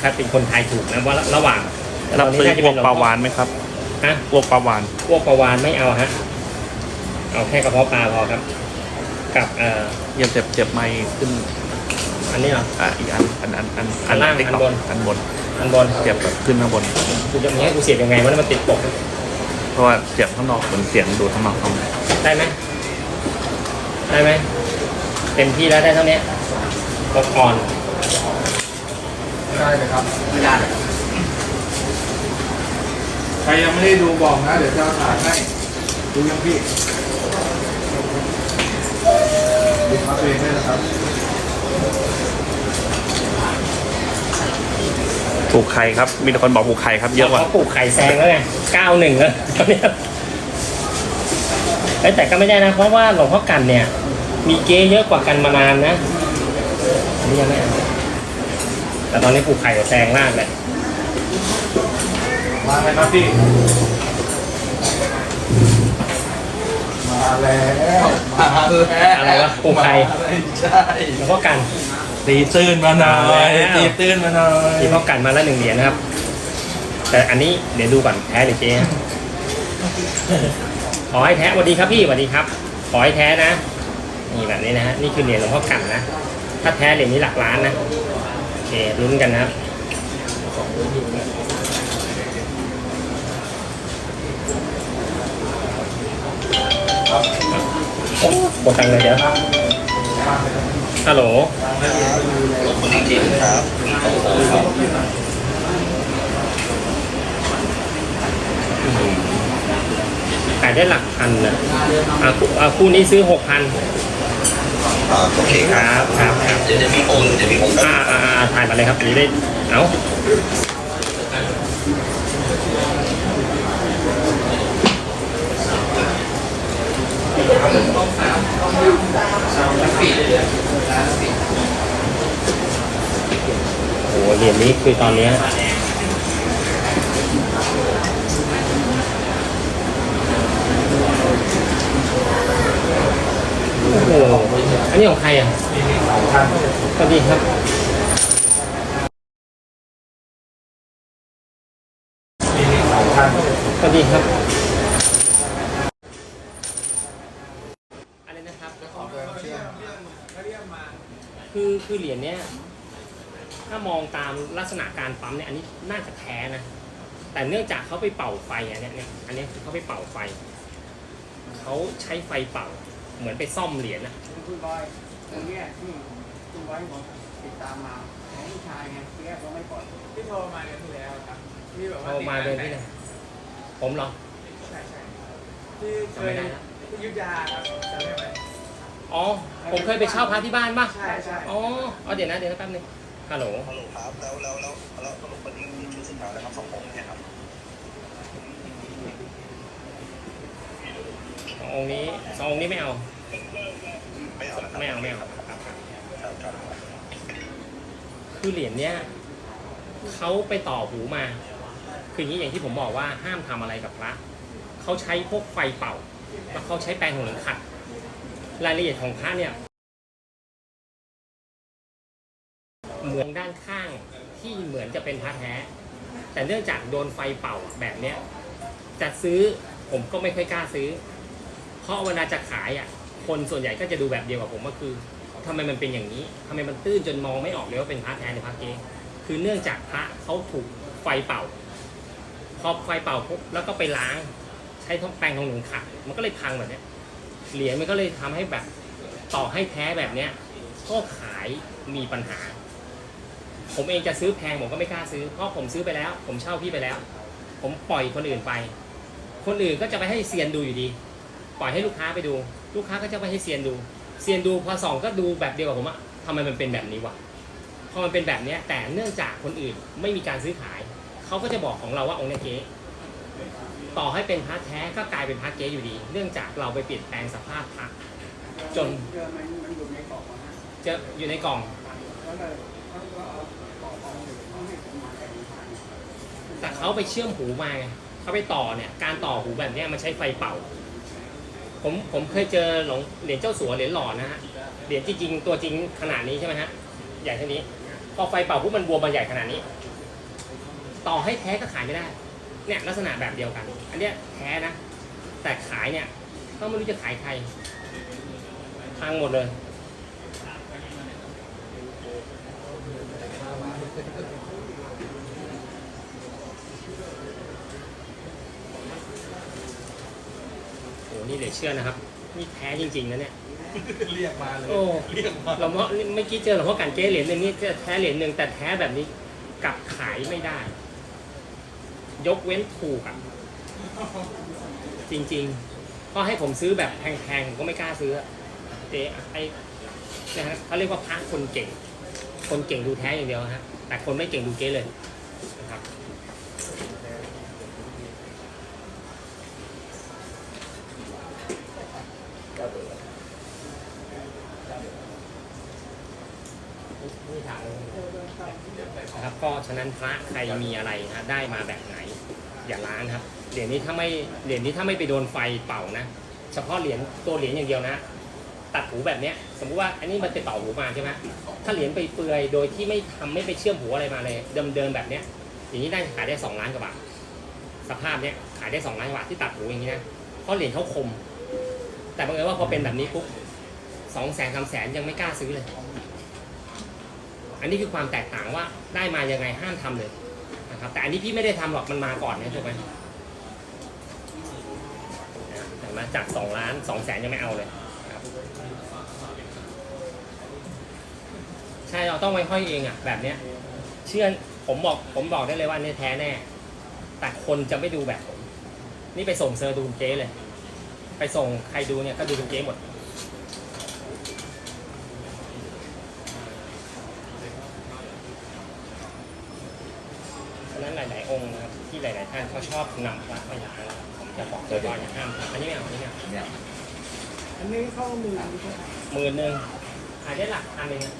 ถ้าเป็นคนไทยถูกนะว่าระหว่างรับซื้อน่าจะพวเป็กนหลวงปพ่อลาวานไหมครับฮะพวกปลาวานพวกปลาวานไม่เอาฮะเอาแค่กระเพาะปลาพอครับ กับเอ่อยังเจ็บเจ็บไม่ขึ้นอันนี้เหรออะอีกอันอันอันอันอันล่างติ๊กอันต็อกบนอันบนอันบนเจ็บแบบขึ้นข้างบนกูจะมีให้กูเสียบยังไงวะมันติดปกเพราะว่าเจ็บข้างนอกเหมือนเสียงดูดข้างนอกเข้ามาได้ไหมได้ไหมเต็มที่แล้วได้เท่านี้ปกอ่อน ได้เลยครับ ไม่ได้ใครยังไม่ได้ดูบอกนะ เดี๋ยวจะถ่ายให้ ดูยังพี่ดูครับเองด้วยนะครับผูกไข่ครับ มีแต่คนบอกผูกไข่ครับเยอะกว่าเขาปลูกไข่แซงแล้วไงเก้าหนึ่งแล้วตอนเนี้ยเอ้ยแต่ก็ไม่ได้นะ เพราะว่าหลวงพ่อกันเนี่ย มีเก๊เยอะกว่ากันมานานนะอันนี้ยังไม่เอา แต่ตอนนี้ปลูกไข่แซงมากเลยมาเลยครับพี่ มาแล้ว มาแล้วอะไรวะปลูกไข่ ใช่หลวงพ่อกัน ตีตื้นมาหน่อยมาแล้วตีตื้นมาหน่อยที่พ่อกันมาแล้วหนึ่งเหรียญนะครับ แต่อันนี้เดี๋ยวดูก่อนแท้หรือเจ๊ขอให้แท้สวัสดีครับพี่สวัสดีครับ ขอให้แท้นะ นี่แบบนี้นะฮะนี่คือเหรียญหลวงพ่อกันนะ ถ้าแท้เหรียญนี้หลักล้านนะโอ เคลุ้นกันนะครับโอ้กดตังเลยเดี๋ยวฮัลโหลขายได้หลักพันนะอะคู่อะคู่นี้ซื้อหกพัน อ่าโอเคครับครับครับเดี๋ยวเดี๋ยวพี่โอนเดี๋ยวพี่โอนอ่าอ่าอ่าถ่ายมาเลยครับนี่ได้เอ้าโอ้โหเหรียญนี้คือตอนเนี้ยโอ้โห อันนี้ของใครอะสวัสดีครับสวัสดีครับอะไรนะครับคือคือเหรียญเนี้ยถ้ามองตามลักษณะการปั๊มเนี่ยอันนี้น่าจะแท้นะ แต่เนื่องจากเขาไปเป่าไฟอันเนี้ยเนี่ยอันเนี้ยคือเขาไปเป่าไฟเขาใช้ไฟเป่า เหมือนไปซ่อมเหรียญนะ คุณบอยตรงเนี้ยที่คุณบอยผมติดตามมาของผู้ชายไงที่แรกเขาไม่ปล่อยที่โทรมาเดือนที่แล้วครับที่แบบว่าเอามาเดินที่ไหนผมเหรอใช่ใช่ที่เคจำไม่ยได้แล้วที่อยุทธยาครับจำได้ไหมอ๋อ ผมเคยไปเช่าพระที่บ้านป่ะใช่ใช่อ๋อเอาเดี๋ยวนะเดี๋ยวนะแป๊บนึงฮัลโหลฮัลโหลครับแล้วแล้วแล้วแล้วสรุปวันนี้มีชื่อสินค้าแล้วครับสองผมเนี่ยครับสององค์นี้สององค์นี้ไม่เอา ไม่เอาไม่เอาครับครับครับคือเหรียญเนี้ยเขาไปต่อหูมา คืออย่างนี้อย่างที่ผมบอกว่าห้ามทำอะไรกับพระเขาใช้พวกไฟเป่า แล้วเขาใช้แปรงหัวเหลืองขัด รายละเอียดของพระเนี่ยเหมือนด้านข้างที่เหมือนจะเป็นพระแท้ แต่เนื่องจากโดนไฟเป่าแบบเนี้ยจะซื้อผมก็ไม่ค่อยกล้าซื้อ เพราะเวลาจะขายอะ คนส่วนใหญ่ก็จะดูแบบเดียวกับผมก็คือทำไมมันเป็นอย่างนี้ทำไมมันตื้นจนมองไม่ออกเลยว่าเป็นพระแท้หรือพระเก๊คือเนื่องจากพระเขาถูกไฟเป่าพอไฟเป่าปุ๊บแล้วก็ไปล้าง ใช้ทองแปรงทองหลืองขัดมันก็เลยพังแบบนี้เหรียญมันก็เลยทำให้แบบต่อให้แท้แบบเนี้ยก็ขายมีปัญหา ผมเองจะซื้อแพงผมก็ไม่กล้าซื้อเพราะผมซื้อไปแล้ว ผมเช่าพี่ไปแล้ว ผมปล่อยคนอื่นไป คนอื่นก็จะไปให้เซียนดูอยู่ดี ปล่อยให้ลูกค้าไปดู ลูกค้าก็จะไปให้เซียนดูเซียนดูพอส่องก็ดูแบบเดียวกับผมอะทำไมมันเป็นแบบนี้วะพอมันเป็นแบบเนี้ยแต่เนื่องจากคนอื่นไม่มีการซื้อขายเขาก็จะบอกของเราว่าองค์เนี้ยเก๊ต่อให้เป็นพระแท้ก็กลายเป็นพระเก๊อยู่ดี เนื่องจากเราไปเปลี่ยนแปลงสภาพพระจนเจอมันมันอยู่ในกล่องนะฮะจะอยู่ในกล่องแล้วเลยเขาก็เอากล่องเอาอยู่เขาให้ผมมาแต่งทางแต่เขาไปเชื่อมหูมาไงเขาไปต่อเนี่ยการต่อหูแบบเนี้ยมันใช้ไฟเป่า ผมผมเคยเจอหลงเหรียญเจ้าสัวเหรียญหล่อนะฮะเหรียญจริงๆตัวจริงขนาดนี้ใช่ไหมฮะใหญ่เท่านี้ พอไฟเป่าปุ๊บมันบวมมาใหญ่ขนาดนี้ ต่อให้แท้ก็ขายไม่ได้ เนี่ยลักษณะแบบเดียวกัน อันเนี้ยแท้นะ แต่ขายเนี่ยก็ไม่รู้จะขายใครพังหมดเลย นี่เหลือเชื่อนะครับ นี่แท้จริงๆนะเนี่ย เรียกมาเลย โอ้ เรียกมาเราเพราะเมื่อกี้เจอหลวงพ่อกันเจ๊เหรียญหนึ่งนี่จะแท้เหรียญหนึ่งแต่แท้แบบนี้กลับขายไม่ได้ ยกเว้นถูกอะ จริงๆก็ให้ผมซื้อแบบแพงๆผมก็ไม่กล้าซื้ออะเจ๊ไอ้นะฮะเขาเรียกว่าพระคนเก่ง คนเก่งดูแท้อย่างเดียวฮะแต่คนไม่เก่งดูเก๊เลยนะครับ นี่ถามนะครับ ก็ฉะนั้นพระใครมีอะไรนะ ได้มาแบบไหน อย่าล้างครับ เหรียญนี้ถ้าไม่ เหรียญนี้ถ้าไม่ไปโดนไฟเป่านะ เฉพาะเหรียญตัวเหรียญอย่างเดียวนะ ตัดหูแบบเนี้ย สมมุติว่าอันนี้มันไปเป่าหูมาใช่ไหมถ้าเหรียญไปเปลือยโดยที่ไม่ทำไม่ไปเชื่อมหูอะไรมาเลย เดิมๆแบบเนี้ย อย่างนี้ได้ขายได้สองล้านกว่าบาท สภาพเนี้ยขายได้สองล้านกว่าบาทที่ตัดหูอย่างนี้นะ เพราะเหรียญเขาคม แต่บังเอิญว่าพอเป็นแบบนี้ปุ๊บสองแสนสามแสนยังไม่กล้าซื้อเลย อันนี้คือความแตกต่างว่าได้มายังไงห้ามทำเลยนะครับแต่อันนี้พี่ไม่ได้ทำหรอกมันมาก่อนนะถูกไหมมาจากสองล้านสองแสนยังไม่เอาเลยใช่เราต้องไว้ห้อยเองอะแบบเนี้ย เชื่อผมบอกผมบอกได้เลยว่าเนี่ยแท้แน่ แต่คนจะไม่ดูแบบผม นี่ไปส่งเซอร์ดูเจ๊เลย ไปส่งใครดูเนี่ยก็ดูเป็นเจ๊หมด ฉะนั้นหลาย ๆ องค์นะครับที่หลาย ๆ ท่านเขาชอบนำพระมาอย่างนั้นผมจะบอกเลยว่าอย่าห้ามทำอันนี้ไม่เอาอันนี้ไม่เอา เนี่ยอันนี้เข้ามือหมื่นหนึ่งขายได้หลักพันเองนะ